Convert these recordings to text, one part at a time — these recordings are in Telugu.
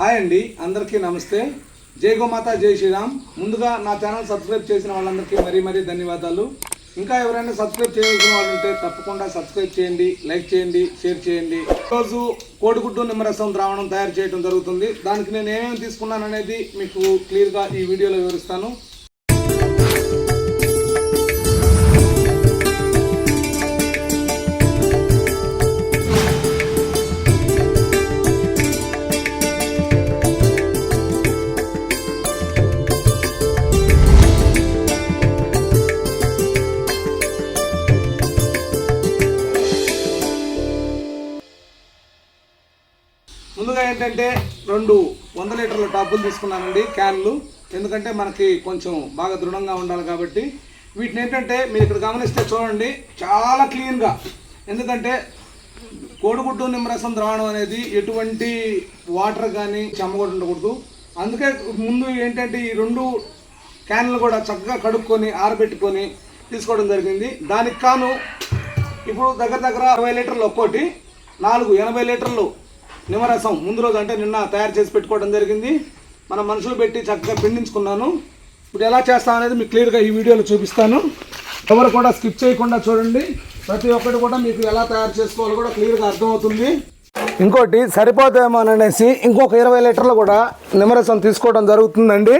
హాయ్ అండి అందరికీ నమస్తే. జై గోమాత జై శ్రీరామ్. ముందుగా నా ఛానల్ సబ్స్క్రైబ్ చేసిన వాళ్ళందరికీ మరీ మరీ ధన్యవాదాలు. ఇంకా ఎవరైనా సబ్స్క్రైబ్ చేయాల్సిన వాళ్ళు ఉంటే తప్పకుండా సబ్స్క్రైబ్ చేయండి లైక్ చేయండి షేర్ చేయండి. ఈరోజు కోడిగుడ్డు నిమ్మరసం ద్రావణం తయారు చేయడం జరుగుతుంది. దానికి నేను ఏమేమి తీసుకున్నాను అనేది మీకు క్లియర్గా ఈ వీడియోలో వివరిస్తాను. ఏంటంటే రెండు వంద లీటర్ల టబ్బులు తీసుకున్నానండి క్యాన్లు. ఎందుకంటే మనకి కొంచెం బాగా దృఢంగా ఉండాలి కాబట్టి. వీటిని ఏంటంటే మీరు ఇక్కడ గమనిస్తే చూడండి చాలా క్లీన్గా. ఎందుకంటే కోడిగుడ్డు నిమ్మరసం ద్రావణం అనేది ఎటువంటి వాటర్ కానీ చెమ్మ ఉండకూడదు. అందుకే ముందు ఏంటంటే ఈ రెండు క్యాన్లు కూడా చక్కగా కడుక్కొని ఆరబెట్టుకొని తీసుకోవడం జరిగింది. దానికి కాను ఇప్పుడు దగ్గర దగ్గర అరవై లీటర్లు ఒక్కోటి నాలుగు ఎనభై లీటర్లు నిమ్మరసం. ముందు రోజు అంటే నిన్న తయారు చేసి పెట్టుకోవడం జరిగింది. మన మనుషులు పెట్టి చక్కగా పిండించుకున్నాను. ఇప్పుడు ఎలా చేస్తాం అనేది మీకు క్లియర్గా ఈ వీడియోలో చూపిస్తాను. ఎవరు కూడా స్కిప్ చేయకుండా చూడండి. ప్రతి ఒక్కటి కూడా మీకు ఎలా తయారు చేసుకోవాలో కూడా క్లియర్గా అర్థమవుతుంది. ఇంకోటి సరిపోతామో అనేసి ఇంకొక ఇరవై లీటర్లు కూడా నిమ్మరసం తీసుకోవడం జరుగుతుందండి.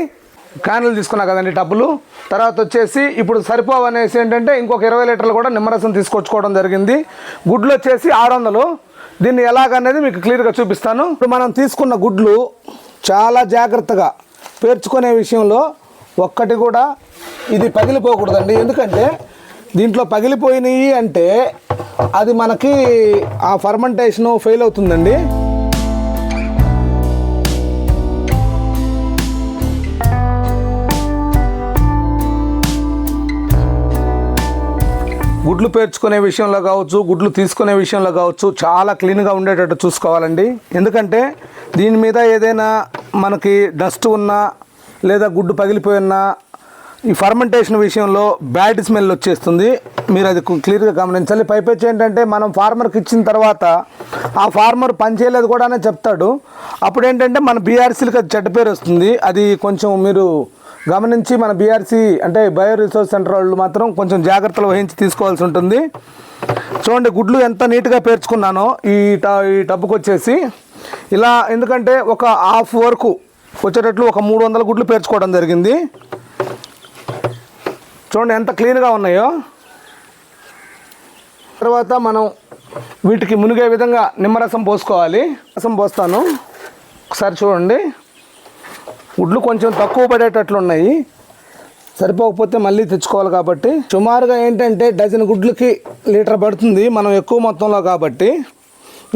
క్యాన్లు తీసుకున్నా కదండి డబ్బులు తర్వాత వచ్చేసి ఇప్పుడు సరిపోవనేసి ఏంటంటే ఇంకొక ఇరవై లీటర్లు కూడా నిమ్మరసం తీసుకొచ్చుకోవడం జరిగింది. గుడ్లు వచ్చేసి ఆరు వందలు. దీన్ని ఎలాగనేది మీకు క్లియర్గా చూపిస్తాను. ఇప్పుడు మనం తీసుకున్న గుడ్లు చాలా జాగ్రత్తగా పేర్చుకునే విషయంలో ఒక్కటి కూడా ఇది పగిలిపోకూడదండి. ఎందుకంటే దీంట్లో పగిలిపోయినాయి అంటే అది మనకి ఆ ఫర్మెంటేషన్ ఫెయిల్ అవుతుందండి. గుడ్లు పేర్చుకునే విషయంలో కావచ్చు గుడ్లు తీసుకునే విషయంలో కావచ్చు చాలా క్లీన్గా ఉండేటట్టు చూసుకోవాలండి. ఎందుకంటే దీని మీద ఏదైనా మనకి డస్ట్ ఉన్నా లేదా గుడ్డు పగిలిపోయి ఉన్నా ఈ ఫర్మెంటేషన్ విషయంలో బ్యాడ్ స్మెల్ వచ్చేస్తుంది. మీరు అది క్లియర్గా గమనించాలి. పైపెచ్చి ఏంటంటే మనం ఫార్మర్కి ఇచ్చిన తర్వాత ఆ ఫార్మర్ పనిచేయలేదు కూడా అనే చెప్తాడు. అప్పుడు ఏంటంటే మన బీఆర్సీలకు అది చెడ్డ పేరు వస్తుంది. అది కొంచెం మీరు గమనించి మన బీఆర్సీ అంటే బయో రిసోర్స్ సెంటర్ వాళ్ళు మాత్రం కొంచెం జాగ్రత్తలు వహించి తీసుకోవాల్సి ఉంటుంది. చూడండి గుడ్లు ఎంత నీట్గా పేర్చుకున్నానో ఈ ట ఈ టబ్బుకు వచ్చేసి ఇలా ఎందుకంటే ఒక హాఫ్ వరకు వచ్చేటట్లు ఒక మూడు వందల గుడ్లు పేర్చుకోవడం జరిగింది. చూడండి ఎంత క్లీన్గా ఉన్నాయో. తర్వాత మనం వీటికి మునిగే విధంగా నిమ్మరసం పోసుకోవాలి. రసం పోస్తాను. ఒకసారి చూడండి. గుడ్లు కొంచెం తక్కువ పడేటట్లు ఉన్నాయి సరిపోకపోతే మళ్ళీ తెచ్చుకోవాలి కాబట్టి. సుమారుగా ఏంటంటే డజన్ గుడ్లకి లీటర్ పడుతుంది మనం ఎక్కువ మొత్తంలో కాబట్టి.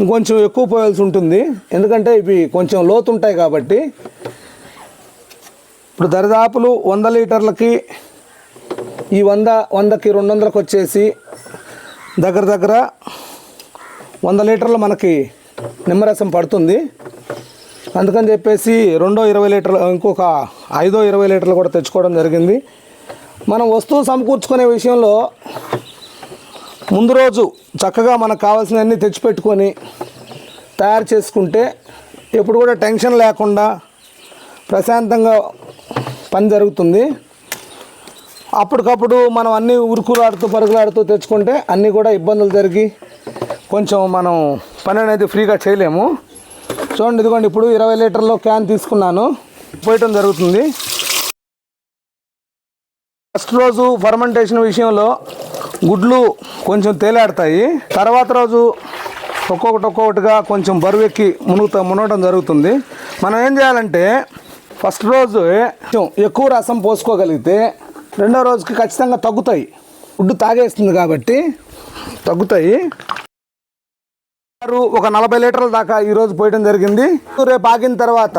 ఇంకొంచెం ఎక్కువ పోయాల్సి ఉంటుంది. ఎందుకంటే ఇవి కొంచెం లోతు ఉంటాయి కాబట్టి. ఇప్పుడు దరిదాపులు వంద లీటర్లకి ఈ వంద వందకి రెండు వందలకు వచ్చేసి దగ్గర దగ్గర వంద లీటర్లు మనకి నిమ్మరసం పడుతుంది. అందుకని చెప్పేసి రెండో ఇరవై లీటర్లు ఇంకొక ఐదో ఇరవై లీటర్లు కూడా తెచ్చుకోవడం జరిగింది. మనం వస్తువు సమకూర్చుకునే విషయంలో ముందు రోజు చక్కగా మనకు కావాల్సినవన్నీ తెచ్చిపెట్టుకొని తయారు చేసుకుంటే ఎప్పుడు కూడా టెన్షన్ లేకుండా ప్రశాంతంగా పని జరుగుతుంది. అప్పటికప్పుడు మనం అన్నీ ఉరుకులాడుతూ పరుగులాడుతూ తెచ్చుకుంటే అన్నీ కూడా ఇబ్బందులు జరిగి కొంచెం మనం పని అనేది ఫ్రీగా చేయలేము. చూడండి ఇదిగోండి ఇప్పుడు ఇరవై లీటర్లో క్యాన్ తీసుకున్నాను. పోయటం జరుగుతుంది. ఫస్ట్ రోజు ఫర్మెంటేషన్ విషయంలో గుడ్లు కొంచెం తేలాడతాయి. తర్వాత రోజు ఒక్కొక్కటి ఒక్కొక్కటిగా కొంచెం బరువెక్కి మునుగుతా మునగటం జరుగుతుంది. మనం ఏం చేయాలంటే ఫస్ట్ రోజు ఎక్కువ రసం పోసుకోగలిగితే రెండో రోజుకి ఖచ్చితంగా తగ్గుతాయి. గుడ్డు తాగేస్తుంది కాబట్టి తగ్గుతాయి. ఒక నలభై లీటర్ల దాకా ఈరోజు పోయడం జరిగింది. రేపు ఆగిన తర్వాత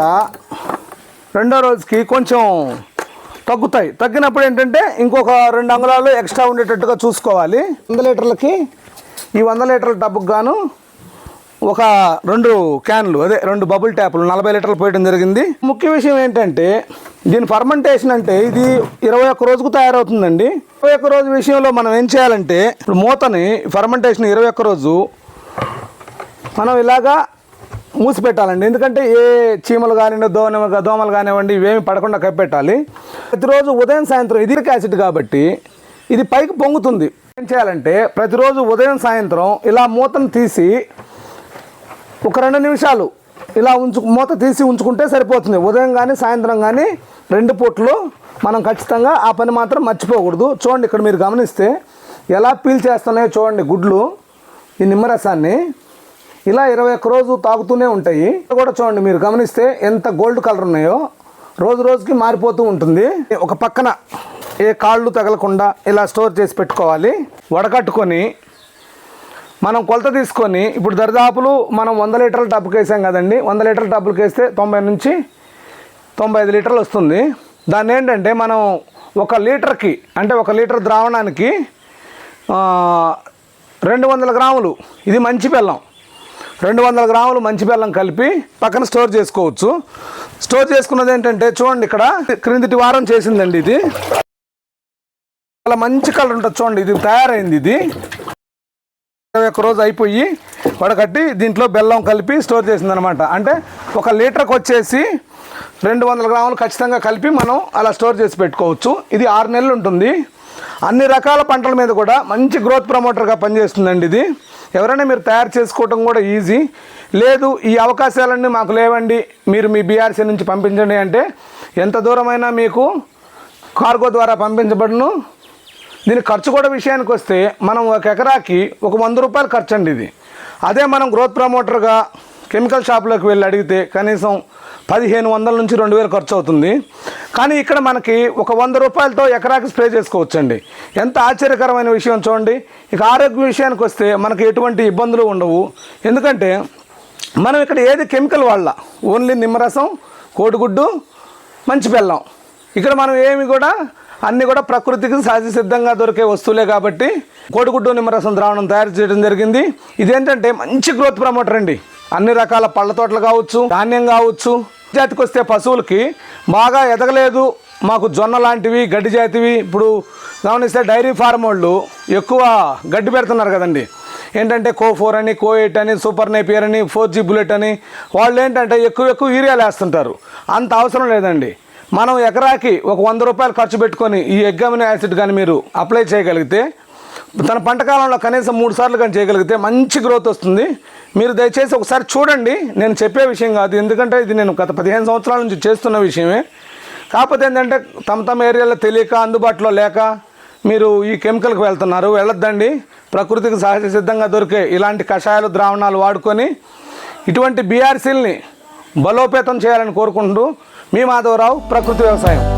రెండో రోజుకి కొంచెం తగ్గుతాయి. తగ్గినప్పుడు ఏంటంటే ఇంకొక రెండు అంగుళాలు ఎక్స్ట్రా ఉండేటట్టుగా చూసుకోవాలి. వంద లీటర్లకి ఈ వంద లీటర్ల డబ్బుకు గాను ఒక రెండు క్యాన్లు అదే రెండు బబుల్ ట్యాప్లు నలభై లీటర్లు పోయడం జరిగింది. ముఖ్య విషయం ఏంటంటే దీని ఫర్మెంటేషన్ అంటే ఇది ఇరవై ఒక్క రోజుకు తయారవుతుందండి. ఇరవై ఒక్క రోజు విషయంలో మనం ఏం చేయాలంటే ఇప్పుడు మూతని ఫర్మెంటేషన్ ఇరవై ఒక్క రోజు మనం ఇలాగా మూసి పెట్టాలండి ఎందుకంటే ఏ చీమలు కానివ్వండి దోమ దోమలు కానివ్వండి ఇవేమి పడకుండా కప్పెట్టాలి. ప్రతిరోజు ఉదయం సాయంత్రం ఇది యాసిడ్ కాబట్టి ఇది పైకి పొంగుతుంది. ఏం చేయాలంటే ప్రతిరోజు ఉదయం సాయంత్రం ఇలా మూతను తీసి ఒక రెండు నిమిషాలు ఇలా ఉంచు మూత తీసి ఉంచుకుంటే సరిపోతుంది. ఉదయం కానీ సాయంత్రం కానీ రెండు పూట్లు మనం ఖచ్చితంగా ఆ పని మాత్రం మర్చిపోకూడదు. చూడండి ఇక్కడ మీరు గమనిస్తే ఎలా పీల్ చేస్తున్నాయో చూడండి గుడ్లు ఈ నిమ్మరసాన్ని. ఇలా ఇరవై ఒక్క రోజు తాగుతూనే ఉంటాయి. కూడా చూడండి మీరు గమనిస్తే ఎంత గోల్డ్ కలర్ ఉన్నాయో రోజు రోజుకి మారిపోతూ ఉంటుంది. ఒక పక్కన ఏ కాళ్ళు తగలకుండా ఇలా స్టోర్ చేసి పెట్టుకోవాలి. వడకట్టుకొని మనం కొలత తీసుకొని ఇప్పుడు దరిదాపులు మనం వంద లీటర్ల టబ్బుకి వేసాం కదండి. వంద లీటర్ల టబ్బుకి వేస్తే తొంభై నుంచి తొంభై ఐదు లీటర్లు వస్తుంది. దాన్ని ఏంటంటే మనం ఒక లీటర్కి అంటే ఒక లీటర్ ద్రావణానికి రెండు వందల గ్రాములు. ఇది మంచి బెల్లం. రెండు వందల గ్రాములు మంచి బెల్లం కలిపి పక్కన స్టోర్ చేసుకోవచ్చు. స్టోర్ చేసుకున్నది ఏంటంటే చూడండి ఇక్కడ క్రిందిటి వారం చేసిందండి ఇది. చాలా మంచి కలర్ ఉంటుంది చూడండి ఇది తయారైంది ఇది. ఇరవై ఒక్క రోజు అయిపోయి వడకట్టి దీంట్లో బెల్లం కలిపి స్టోర్ చేసింది అనమాట అంటే ఒక లీటర్కి వచ్చేసి రెండు వందల గ్రాములు ఖచ్చితంగా కలిపి మనం అలా స్టోర్ చేసి పెట్టుకోవచ్చు. ఇది ఆరు నెలలు ఉంటుంది. అన్ని రకాల పంటల మీద కూడా మంచి గ్రోత్ ప్రమోటర్గా పనిచేస్తుందండి ఇది. ఎవరైనా మీరు తయారు చేసుకోవటం కూడా ఈజీ లేదు ఈ అవకాశాలన్నీ మాకు లేవండి మీరు మీ బీఆర్సీ నుంచి పంపించండి అంటే ఎంత దూరమైనా మీకు కార్గో ద్వారా పంపించబడును. దీని ఖర్చు కూడా విషయానికి వస్తే మనం ఒక ఎకరాకి ఒక వంద రూపాయలు ఖర్చు అండి ఇది. అదే మనం గ్రోత్ ప్రమోటర్గా కెమికల్ షాప్లోకి వెళ్ళి అడిగితే కనీసం పదిహేను వందల నుంచి రెండు వేలు ఖర్చు అవుతుంది. కానీ ఇక్కడ మనకి ఒక వంద రూపాయలతో ఎకరాకి స్ప్రే చేసుకోవచ్చండి. ఎంత ఆశ్చర్యకరమైన విషయం చూడండి. ఇక ఆరోగ్య విషయానికి వస్తే మనకి ఎటువంటి ఇబ్బందులు ఉండవు. ఎందుకంటే మనం ఇక్కడ ఏది కెమికల్ వాళ్ళ? ఓన్లీ నిమ్మరసం కోడిగుడ్డు మంచి బెల్లం. ఇక్కడ మనం ఏమి కూడా అన్నీ కూడా ప్రకృతికి సహజ సిద్ధంగా దొరికే వస్తువులే కాబట్టి కోడిగుడ్డు నిమ్మరసం ద్రావణం తయారు చేయడం జరిగింది. ఇదేంటంటే మంచి గ్రోత్ ప్రమోటర్ అండి. అన్ని రకాల పళ్ళ తోటలు కావచ్చు ధాన్యం కావచ్చు. జాతికి వస్తే పశువులకి బాగా ఎదగలేదు. మాకు జొన్న లాంటివి గడ్డి జాతివి. ఇప్పుడు గమనిస్తే డైరీ ఫార్మ్ వాళ్ళు ఎక్కువ గడ్డి పెడుతున్నారు కదండి. ఏంటంటే కో ఫోర్ అని కో ఎయిట్ అని సూపర్ నేపియర్ అని ఫోర్ జీ బుల్లెట్ అని వాళ్ళు ఏంటంటే ఎక్కువ ఎక్కువ యూరియాలు వేస్తుంటారు అంత అవసరం లేదండి. మనం ఎకరాకి ఒక వంద రూపాయలు ఖర్చు పెట్టుకొని ఈ ఎగ్గామినో యాసిడ్ కానీ మీరు అప్లై చేయగలిగితే తన పంట కాలంలో కనీసం మూడు సార్లు కానీ చేయగలిగితే మంచి గ్రోత్ వస్తుంది. మీరు దయచేసి ఒకసారి చూడండి. నేను చెప్పే విషయం కాదు. ఎందుకంటే ఇది నేను గత పదిహేను సంవత్సరాల నుంచి చేస్తున్న విషయమే. కాకపోతే ఏంటంటే తమ తమ ఏరియాలో తెలియక అందుబాటులో లేక మీరు ఈ కెమికల్కి వెళ్తున్నారు. వెళ్ళొద్దండి. ప్రకృతికి సహజ సిద్ధంగా దొరికే ఇలాంటి కషాయాలు ద్రావణాలు వాడుకొని ఇటువంటి బీఆర్సీల్ని బలోపేతం చేయాలని కోరుకుంటూ మీ మాధవరావు ప్రకృతి వ్యవసాయం.